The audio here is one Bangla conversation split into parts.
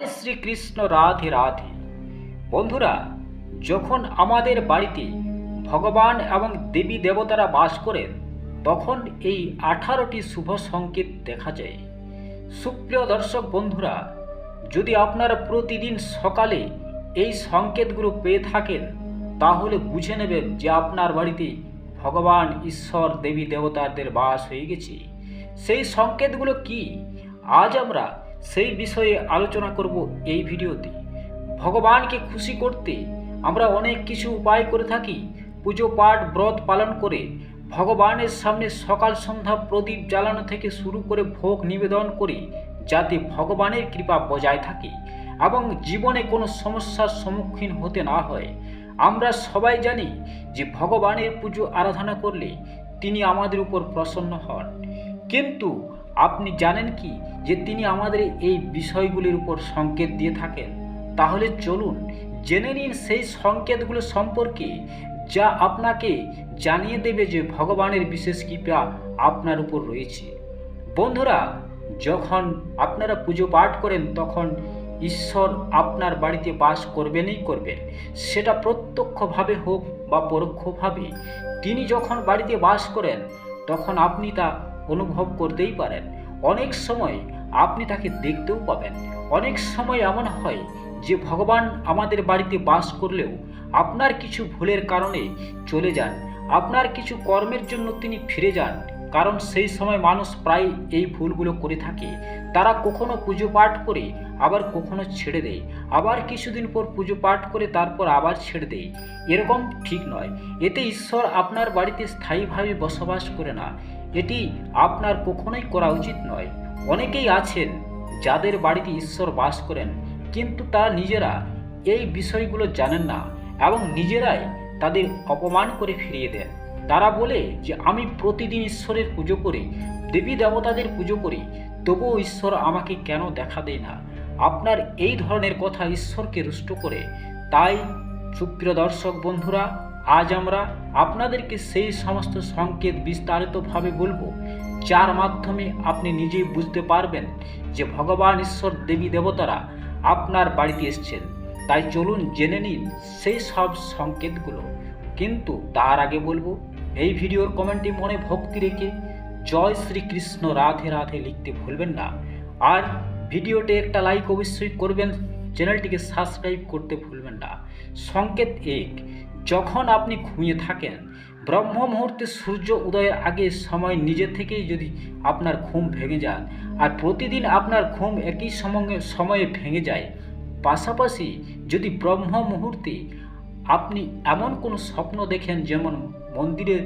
শ্রীকৃষ্ণ রাধে রাধে। বন্ধুরা, যখন আমাদের বাড়িতে ভগবান এবং দেবী দেবতারা বাস করেন, তখন এই আঠারোটি শুভ সংকেত দেখা যায়। সুপ্রিয় দর্শক বন্ধুরা, যদি আপনারা প্রতিদিন সকালে এই সংকেতগুলো পেয়ে থাকেন, তাহলে বুঝে নেবেন যে আপনার বাড়িতে ভগবান ঈশ্বর দেবী দেবতাদের বাস হয়ে গেছে। সেই সংকেতগুলো কি? আজ আমরা সেই বিষয়ে আলোচনা করব এই ভিডিওতে। ভগবানকে খুশি করতে আমরা অনেক কিছু উপায় করে থাকি। পুজো পাঠ, ব্রত পালন করে ভগবানের সামনে সকাল সন্ধ্যা প্রদীপ জ্বালানো থেকে শুরু করে ভোগ নিবেদন করি যাতে ভগবানের কৃপা বজায় থাকে এবং জীবনে কোনো সমস্যার সম্মুখীন হতে না হয়। আমরা সবাই জানি যে ভগবানের পুজো আরাধনা করলে তিনি আমাদের উপর প্রসন্ন হন। কিন্তু আপনি জানেন কি যে তিনি আমাদের এই বিষয়গুলির উপর সংকেত দিয়ে থাকেন? তাহলে চলুন জেনে নিন সেই সংকেতগুলো সম্পর্কে যা আপনাকে জানিয়ে দেবে যে ভগবানের বিশেষ কৃপা আপনার উপর রয়েছে। বন্ধুরা, যখন আপনারা পুজো পাঠ করেন, তখন ঈশ্বর আপনার বাড়িতে বাস করবেনই করবেন। সেটা প্রত্যক্ষভাবে হোক বা পরোক্ষভাবে, তিনি যখন বাড়িতে বাস করেন, তখন আপনি তা অনুভব করতেই পারেন। অনেক সময় আপনি তাকে দেখতেও পাবেন। অনেক সময় এমন হয় যে ভগবান আমাদের বাড়িতে বাস করলেও আপনার কিছু ভুলের কারণে চলে যান। আপনার কিছু কর্মের জন্য তিনি ফিরে যান। কারণ সেই সময় মানুষ প্রায় এই ভুলগুলো করে থাকে। তারা কখনো পুজো পাঠ করে, আবার কখনো ছেড়ে দেয়। আবার কিছুদিন পর পুজো পাঠ করে তারপর আবার ছেড়ে দেয়। এরকম ঠিক নয়। এতে ঈশ্বর আপনার বাড়িতে স্থায়ীভাবে বসবাস করে না। এটি আপনার কখনোই করা উচিত নয়। অনেকেই আছেন যাদের বাড়িতে ঈশ্বর বাস করেন, কিন্তু তারা নিজেরা এই বিষয়গুলো জানেন না এবং নিজেরাই তাদের অপমান করে ফিরিয়ে দেন। তারা বলে যে, আমি প্রতিদিন ঈশ্বরের পুজো করি, দেবী দেবতাদের পুজো করি, তবুও ঈশ্বর আমাকে কেন দেখা দেয় না? আপনার এই ধরনের কথা ঈশ্বরকে রুষ্ট করে। তাই সুপ্রিয় দর্শক বন্ধুরা আজ আমরা আপনাদেরকে সেই সমস্ত সংকেত বিস্তারিতভাবে বলব, যার মাধ্যমে আপনি নিজেই বুঝতে পারবেন যে ভগবান ঈশ্বর দেবী দেবতারা আপনার বাড়িতে এসছেন। তাই চলুন জেনে নিন সেই সব সংকেতগুলো। কিন্তু তার আগে বলব, এই ভিডিওর কমেন্টে মনে ভক্তি রেখে জয় শ্রীকৃষ্ণ রাধে রাধে লিখতে ভুলবেন না। আর ভিডিওতে একটা লাইক অবশ্যই করবেন, চ্যানেলটিকে সাবস্ক্রাইব করতে ভুলবেন না। সংকেত এক যখন আপনি ঘুমিয়ে থাকেন ব্রহ্ম মুহূর্তে সূর্য উদয়ের আগে সময় নিজে থেকেই যদি আপনার ঘুম ভেঙে যান আর প্রতিদিন আপনার ঘুম একই সময়ে সময়ে ভেঙে যায়, পাশাপাশি যদি ব্রহ্ম মুহূর্তে আপনি এমন কোনো স্বপ্ন দেখেন যেমন মন্দিরে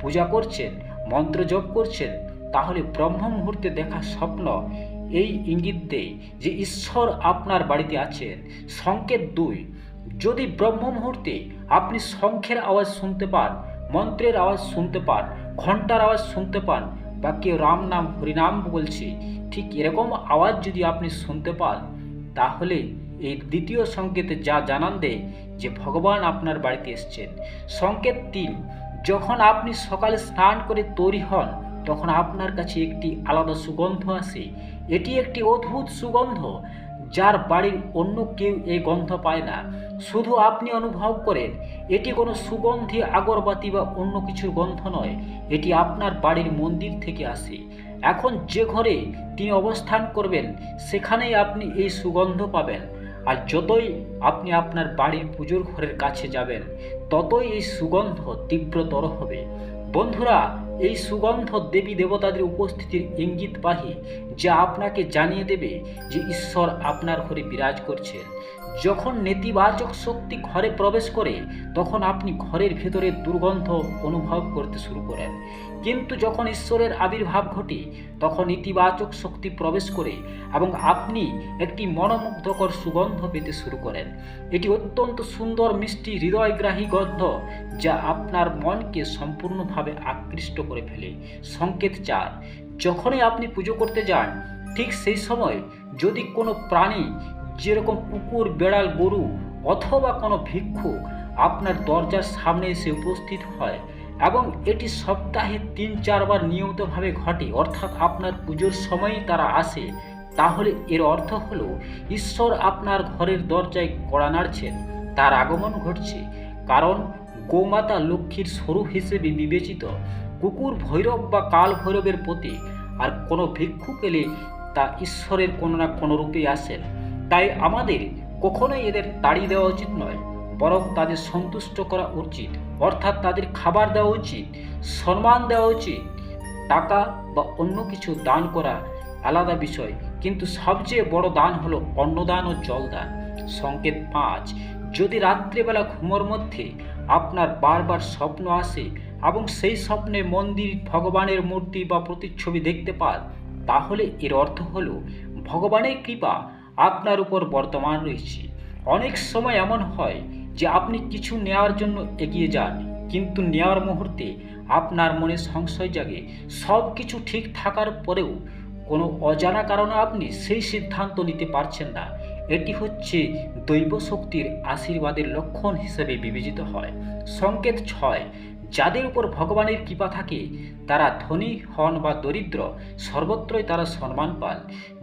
পূজা করছেন, মন্ত্র জপ করছেন, তাহলে ব্রহ্ম মুহূর্তে দেখা স্বপ্ন এই ইঙ্গিত দেয় যে ঈশ্বর আপনার বাড়িতে আছেন। সংকেত দুই যদি ব্রহ্ম মুহূর্তে আপনি শঙ্খের আওয়াজ শুনতে পান, মন্ত্রের আওয়াজ শুনতে পান ঘণ্টার আওয়াজ শুনতে পান বা কেউ রাম নাম, হরিনাম বলছে, ঠিক এরকম আওয়াজ যদি আপনি শুনতে পান, তাহলে এই দ্বিতীয় সংকেতে যা জানান দেয় যে ভগবান আপনার বাড়িতে এসছেন। সংকেত তিন, যখন আপনি সকালে স্নান করে তৈরি হন, তখন আপনার কাছে একটি আলাদা সুগন্ধ আসে। এটি একটি অদ্ভুত সুগন্ধ। যার বাড়ির অন্য কেউ এই গন্ধ পায় না। শুধু আপনি অনুভব করেন, এটি কোনো সুগন্ধি, আগরবাতি বা অন্য কিছুর গন্ধ নয়, এটি আপনার বাড়ির মন্দির থেকে আসে। এখন যে ঘরে তিনি অবস্থান করবেন, সেখানেই আপনি এই সুগন্ধ পাবেন। আর যতই আপনি আপনার বাড়ির পুজোর ঘরের কাছে যাবেন, ততই এই সুগন্ধ তীব্রতর হবে। বন্ধুরা এই সুগন্ধ দেবী দেবতাদের উপস্থিতির ইঙ্গিত বাহি যা আপনাকে জানিয়ে দেবে যে ঈশ্বর আপনার ঘরে বিরাজ করছেন। যখন নেতিবাচক শক্তি ঘরে প্রবেশ করে, তখন আপনি ঘরের ভেতরে দুর্গন্ধ অনুভব করতে শুরু করেন। কিন্তু যখন ঈশ্বরের আবির্ভাব ঘটে, তখন ইতিবাচক শক্তি প্রবেশ করে এবং আপনি একটি মনোমুগ্ধকর সুগন্ধ পেতে শুরু করেন। এটি অত্যন্ত সুন্দর মিষ্টি হৃদয়গ্রাহী গন্ধ যা আপনার মনকে সম্পূর্ণভাবে আকৃষ্ট করে ফেলে। সংকেত চার, যখনই আপনি পুজো করতে যান, ঠিক সেই সময় যদি কোনো প্রাণী যেরকম কুকুর, বেড়াল, গরু অথবা কোনো ভিক্ষুক আপনার দরজার সামনে এসে উপস্থিত হয় এবং এটি সপ্তাহে তিন, চারবার নিয়মিতভাবে ঘটে। অর্থাৎ আপনার পুজোর সময়ই তারা আসে। তাহলে এর অর্থ হলো, ঈশ্বর আপনার ঘরের দরজায় কড়া নাড়ছেন। তার আগমন ঘটছে। কারণ গোমাতা লক্ষ্মীর স্বরূপ হিসেবে বিবেচিত। কুকুর ভৈরব বা কাল ভৈরবের প্রতি আর কোনো ভিক্ষুক এলে তা ঈশ্বরের কোনো না কোনো রূপে আসেন তাই আমাদের কখনোই এদের তাড়িয়ে দেওয়া উচিত নয়, বরং তাদের সন্তুষ্ট করা উচিত। অর্থাৎ তাদের খাবার দেওয়া উচিত, সম্মান দেওয়া উচিত, টাকা বা অন্য কিছু দান করা আলাদা বিষয়। কিন্তু সবচেয়ে বড় দান হলো অন্নদান ও জলদান। সংকেত পাঁচ, যদি রাত্রিবেলা ঘুমোর মধ্যে আপনার বারবার স্বপ্ন আসে এবং সেই স্বপ্নে মন্দির, ভগবানের মূর্তি বা প্রতিচ্ছবি দেখতে পান, তাহলে এর অর্থ হলো ভগবানের কৃপা আপনার উপর বর্তমান রয়েছে। অনেক সময় এমন হয় যে আপনি কিছু নেওয়ার জন্য এগিয়ে যান, কিন্তু নেওয়ার মুহূর্তে আপনার মনে সংশয় জাগে। সব কিছু ঠিক থাকার পরেও কোনো অজানা কারণে আপনি সেই সিদ্ধান্ত নিতে পারছেন না। এটি হচ্ছে দৈব শক্তির আশীর্বাদের লক্ষণ হিসেবে বিবেচিত হয়। সংকেত ছয়, যাদের উপর ভগবানের কৃপা থাকে, তারা ধনী, হন বা দরিদ্র, সর্বত্রই তারা সম্মান পান।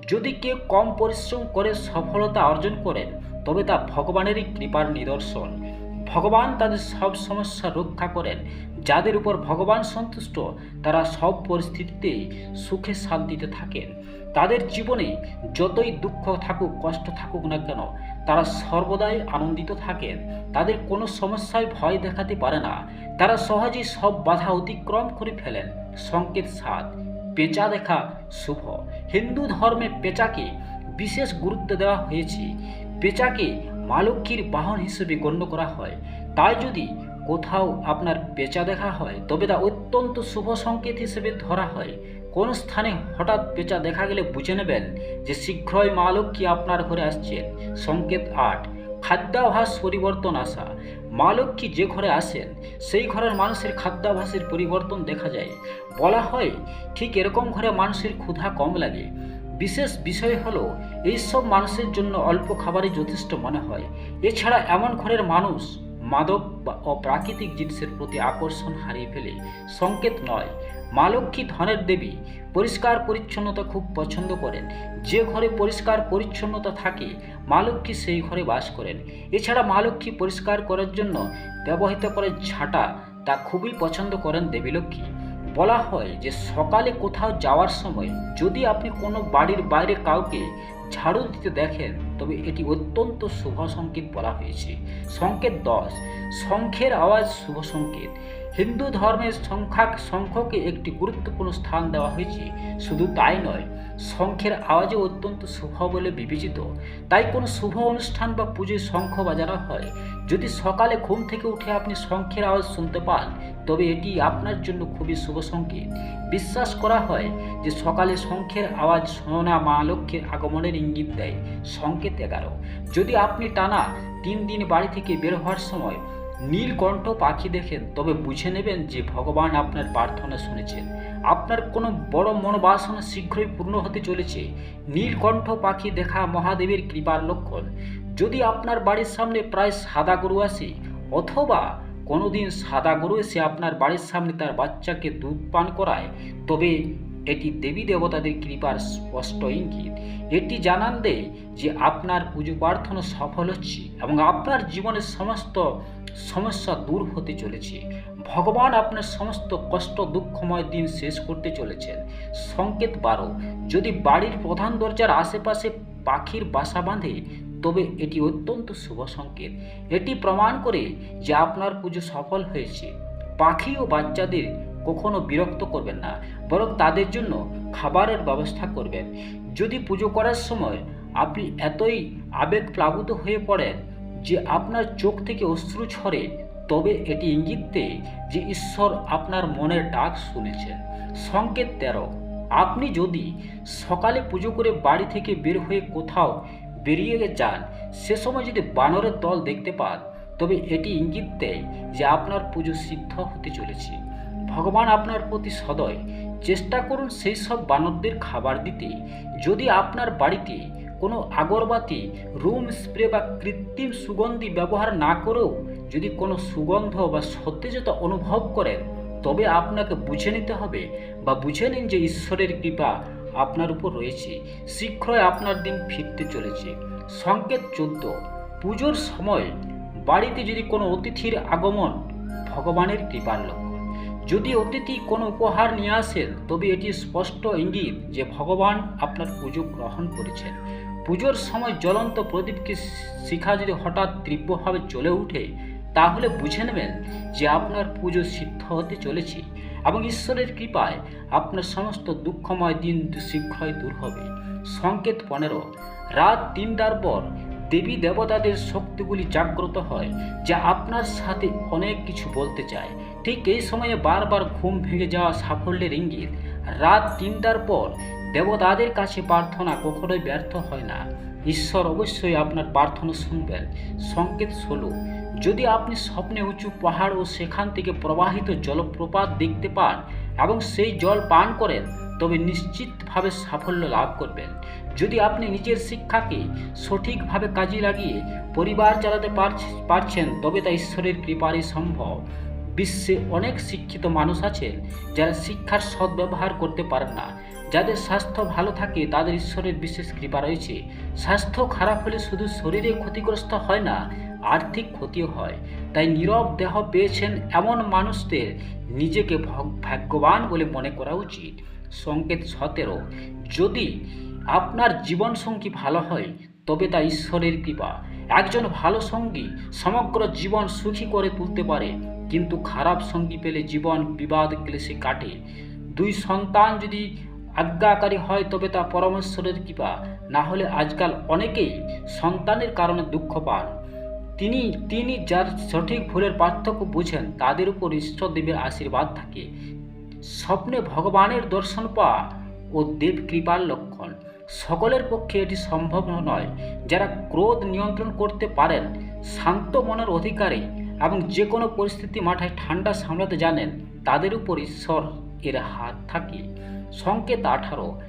যদি কেউ কম পরিশ্রম করে সফলতা অর্জন করেন, তবে তা ভগবানেরই কৃপার নিদর্শন। ভগবান তাদের সব সমস্যা রক্ষা করেন। যাদের উপর ভগবান সন্তুষ্ট, তারা সব পরিস্থিতিতেই সুখে শান্তিতে থাকেন। তাদের জীবনে যতই দুঃখ থাকুক, কষ্ট থাকুক না কেন, তারা সর্বদাই আনন্দিত থাকেন। তাদের কোনো সমস্যায় ভয় দেখাতে পারে না। তারা সহজেই সব বাধা অতিক্রম করে ফেলেন। সংকেত সাত পেঁচা দেখা শুভ। হিন্দু ধর্মে পেঁচাকে বিশেষ গুরুত্ব দেওয়া হয়েছে। পেঁচাকে মা লক্ষ্মীর বাহন হিসেবে গণ্য করা হয়। তাই যদি কোথাও আপনার পেঁচা দেখা হয়, তবে তা অত্যন্ত শুভ সংকেত হিসেবে ধরা হয়। কোন স্থানে হঠাৎ পেঁচা দেখা গেলে বুঝে নেবেন যে শীঘ্রই মা লক্ষ্মী আপনার ঘরে আসছেন। সংকেত আট খাদ্যাভাস পরিবর্তন আসা। মা লক্ষ্মী যে ঘরে আসেন সেই ঘরের মানুষের খাদ্যাভাসের পরিবর্তন দেখা যায়। বলা হয়, ঠিক এরকম ঘরে মানুষের ক্ষুধা কম লাগে। বিশেষ বিষয় হলো, এইসব মানুষের জন্য অল্প খাবারই যথেষ্ট মনে হয়। এছাড়া এমন ঘরের মানুষ মাদক বা অপ্রাকৃতিক জিনিসের প্রতি আকর্ষণ হারিয়ে ফেলে। সংকেত নয় মা লক্ষ্মী ধনের দেবী পরিষ্কার পরিচ্ছন্নতা খুব পছন্দ করেন। যে ঘরে পরিষ্কার পরিচ্ছন্নতা থাকে, মা লক্ষ্মী সেই ঘরে বাস করেন। এছাড়া মা লক্ষ্মী পরিষ্কার করার জন্য ব্যবহৃত করে ঝাঁটা তা খুবই পছন্দ করেন দেবী লক্ষ্মী। বলা হয় যে সকালে কোথাও যাওয়ার সময় যদি আপনি কোনো বাড়ির বাইরে কাউকে ঝাড়ু দিতে দেখেন, তবে এটি অত্যন্ত শুভ সংকেত বলা হয়েছে। সংকেত দশ, শঙ্খের আওয়াজ শুভ সংকেত। হিন্দু ধর্মের সংখ্যা শঙ্খকে একটি গুরুত্বপূর্ণ স্থান দেওয়া হয়েছে। শুধু তাই নয় শঙ্খের আওয়াজও অত্যন্ত শুভ বলে বিবেচিত। তাই কোনো শুভ অনুষ্ঠান বা পুজোয় শঙ্খ বাজানো হয়। যদি সকালে ঘুম থেকে উঠে আপনি শঙ্খের আওয়াজ শুনতে পান, তবে এটি আপনার জন্য খুবই শুভ সংকেত। বিশ্বাস করা হয় যে সকালে শঙ্খের আওয়াজ শোনা মা লক্ষ্মীর আগমনের ইঙ্গিত দেয়। সংকেত এগারো, যদি আপনি টানা তিন দিন বাড়ি থেকে বের হওয়ার সময় নীলকণ্ঠ পাখি দেখেন, তবে বুঝে নেবেন যে ভগবান আপনার প্রার্থনা শুনেছেন। আপনার কোনো বড় মনোবাসনা শীঘ্রই পূর্ণ হতে চলেছে। নীলকণ্ঠ পাখি দেখা মহাদেবের কৃপার লক্ষণ। যদি আপনার বাড়ির সামনে প্রায় সাদা গরু আসে, অথবা কোনোদিন সাদা গরু এসে আপনার বাড়ির সামনে তার বাচ্চাকে দুধ পান করায়, তবে এটি দেবী দেবতাদের কৃপার স্পষ্ট ইঙ্গিত। এটি জানান দেয় যে আপনার পুজো প্রার্থনা সফল হচ্ছে এবং আপনার জীবনের সমস্ত সমস্যা দূর হতে চলেছে। ভগবান আপনার সমস্ত কষ্ট, দুঃখময় দিন শেষ করতে চলেছেন। সংকেত বারো, যদি বাড়ির প্রধান দরজার আশেপাশে পাখির বাসা বাঁধে, তবে এটি অত্যন্ত শুভ সংকেত। এটি প্রমাণ করে যে আপনার পুজো সফল হয়েছে। পাখি ও বাচ্চাদের কখনো বিরক্ত করবেন না, বরং তাদের জন্য খাবারের ব্যবস্থা করবেন। যদি পুজো করার সময় আপনি এতই আবেগপ্লাবিত হয়ে পড়েন যে আপনার চোখ থেকে অশ্রু ঝরে, তবে এটি ইঙ্গিত দেয় যে ঈশ্বর আপনার মনের ডাক শুনেছেন। সংকেত তেরো, আপনি যদি সকালে পুজো করে বাড়ি থেকে বের হয়ে কোথাও বেরিয়ে যান, সে সময় যদি বানরের দল দেখতে পান, তবে এটি ইঙ্গিত দেয় যে আপনার পুজো সিদ্ধ হতে চলেছে। ভগবান আপনার প্রতি সদয়। চেষ্টা করুন সেই সব বানরদের খাবার দিতে। যদি আপনার বাড়িতে কোনো আগরবাতি, রুম স্প্রে বা কৃত্রিম সুগন্ধি ব্যবহার না করেও যদি কোনো সুগন্ধ বা সতেজতা অনুভব করেন, তবে আপনাকে বুঝে নিতে হবে বা বুঝে নিন যে ঈশ্বরের কৃপা আপনার উপর রয়েছে। শীঘ্রই আপনার দিন ফিরতে চলেছে। সংকেত চোদ্দ। পুজোর সময় বাড়িতে যদি কোনো অতিথির আগমন, ভগবানের কৃপার লক্ষণ। যদি অতিথি কোনো উপহার নিয়ে আসেন, তবে এটি স্পষ্ট ইঙ্গিত যে ভগবান আপনার পুজো গ্রহণ করেছেন। পুজোর সময় জ্বলন্ত প্রদীপকে শিখা যদি হঠাৎ তীব্রভাবে চলে উঠে, তাহলে বুঝে নেবেন যে আপনার পুজো সিদ্ধ হতে চলেছে এবং ঈশ্বরের কৃপায় আপনার সমস্ত দুঃখময় দিন শীঘ্রই দূর হবে। সংকেত পনেরো, রাত তিনটার পর দেবী দেবতাদের শক্তিগুলি জাগ্রত হয়, যা আপনার সাথে অনেক কিছু বলতে চায়। ঠিক এই সময়ে বারবার ঘুম ভেঙে যাওয়া সাফল্যের ইঙ্গিত। রাত তিনটার পর দেবতাদের কাছে প্রার্থনা কখনোই ব্যর্থ হয় না। ঈশ্বর অবশ্যই আপনার প্রার্থনা শুনবেন। সংকেত ষোলো যদি আপনি স্বপ্নে উঁচু পাহাড় ও সেখান থেকে প্রবাহিত জলপ্রপাত দেখতে পান এবং সেই জল পান করেন, তবে নিশ্চিতভাবে সাফল্য লাভ করবেন। যদি আপনি নিজের শিক্ষাকে সঠিকভাবে কাজে লাগিয়ে পরিবার চালাতে পারছ- পারছেন, তবে তা ঈশ্বরের কৃপারই সম্ভব। বিশ্বে অনেক শিক্ষিত মানুষ আছেন যারা শিক্ষার সদ্ব্যবহার করতে পারেন না। যাদের স্বাস্থ্য ভালো থাকে, তাদের ঈশ্বরের বিশেষ কৃপা রয়েছে। স্বাস্থ্য খারাপ হলে শুধু শরীরে ক্ষতিগ্রস্ত হয় না, আর্থিক ক্ষতিও হয়। তাই নীরব দেহ পেয়েছেন এমন মানুষদের নিজেকে ভগ- ভাগ্যবান বলে মনে করা উচিত। সংকেত সতেরো, যদি আপনার জীবনসঙ্গী ভালো হয়, তবে তা ঈশ্বরের কৃপা। একজন ভালো সঙ্গী সমগ্র জীবন সুখী করে তুলতে পারে। কিন্তু খারাপ সঙ্গী পেলে জীবন বিবাদ ক্লেশে কাটে। দুই সন্তান যদি আজ্ঞাকারী হয়, তবে তা পরমেশ্বরের কৃপা। না হলে আজকাল অনেকেই সন্তানের কারণে দুঃখ পান। তিনি তিনি যার সঠিক ভুলের পার্থক্য বুঝেন, তাদের উপর ঈশ্বরদেবের আশীর্বাদ থাকে। স্বপ্নে ভগবানের দর্শন পাওয়া ও দেব কৃপার লক্ষণ। সকলের পক্ষে এটি সম্ভব নয়। যারা ক্রোধ নিয়ন্ত্রণ করতে পারেন, শান্ত মনের অধিকারী এবং যে কোনো পরিস্থিতি মাথায় ঠান্ডা সামলাতে জানেন, তাদের উপর ঈশ্বর এর হাত থাকে। সংকেত আঠারো,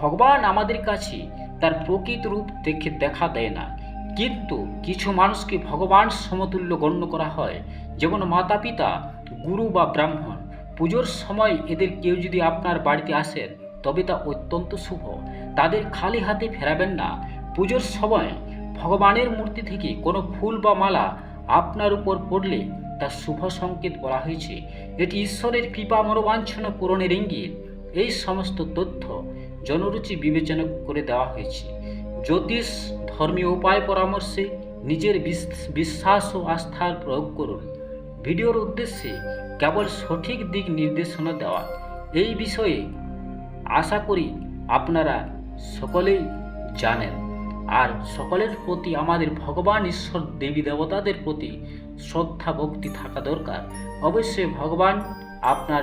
ভগবান আমাদের কাছে তার প্রকৃত রূপ দেখে দেখা দেয় না। কিন্তু কিছু মানুষকে ভগবান সমতুল্য গণ্য করা হয়, যেমন মাতা পিতা গুরু বা ব্রাহ্মণ। পুজোর সময় এদের কেউ যদি আপনার বাড়িতে আসেন, তবে তা অত্যন্ত শুভ। তাদের খালি হাতে ফেরাবেন না। পুজোর সময় ভগবানের মূর্তি থেকে কোনো ফুল বা মালা আপনার উপর পড়লে তা শুভ সংকেত বলা হয়েছে। এটি ঈশ্বরের কৃপা, মনোবাঞ্ছনা পূরণের ইঙ্গিত। এই সমস্ত তথ্য জনরুচি বিবেচনা করে দেওয়া হয়েছে। জ্যোতিষ ধর্মীয় উপায় পরামর্শে নিজের বিশ্বাস ও আস্থার প্রয়োগ করুন। ভিডিওর উদ্দেশ্যে কেবল সঠিক দিক নির্দেশনা দেওয়া। এই বিষয়ে আশা করি আপনারা সকলেই জানেন। আর সকলের প্রতি আমাদের ভগবান ঈশ্বর দেবী দেবতাদের প্রতি শ্রদ্ধা, ভক্তি থাকা দরকার। অবশ্যই ভগবান আপনার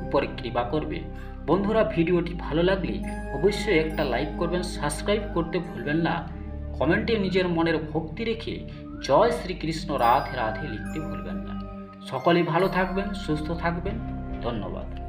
উপরে কৃপা করবে। বন্ধুরা, ভিডিওটি ভালো লাগলে অবশ্যই একটা লাইক করবেন, সাবস্ক্রাইব করতে ভুলবেন না। কমেন্টে নিজের মনের ভক্তি রেখে জয় শ্রীকৃষ্ণ রাধে রাধে লিখতে ভুলবেন না। সকলেই ভালো থাকবেন, সুস্থ থাকবেন। ধন্যবাদ।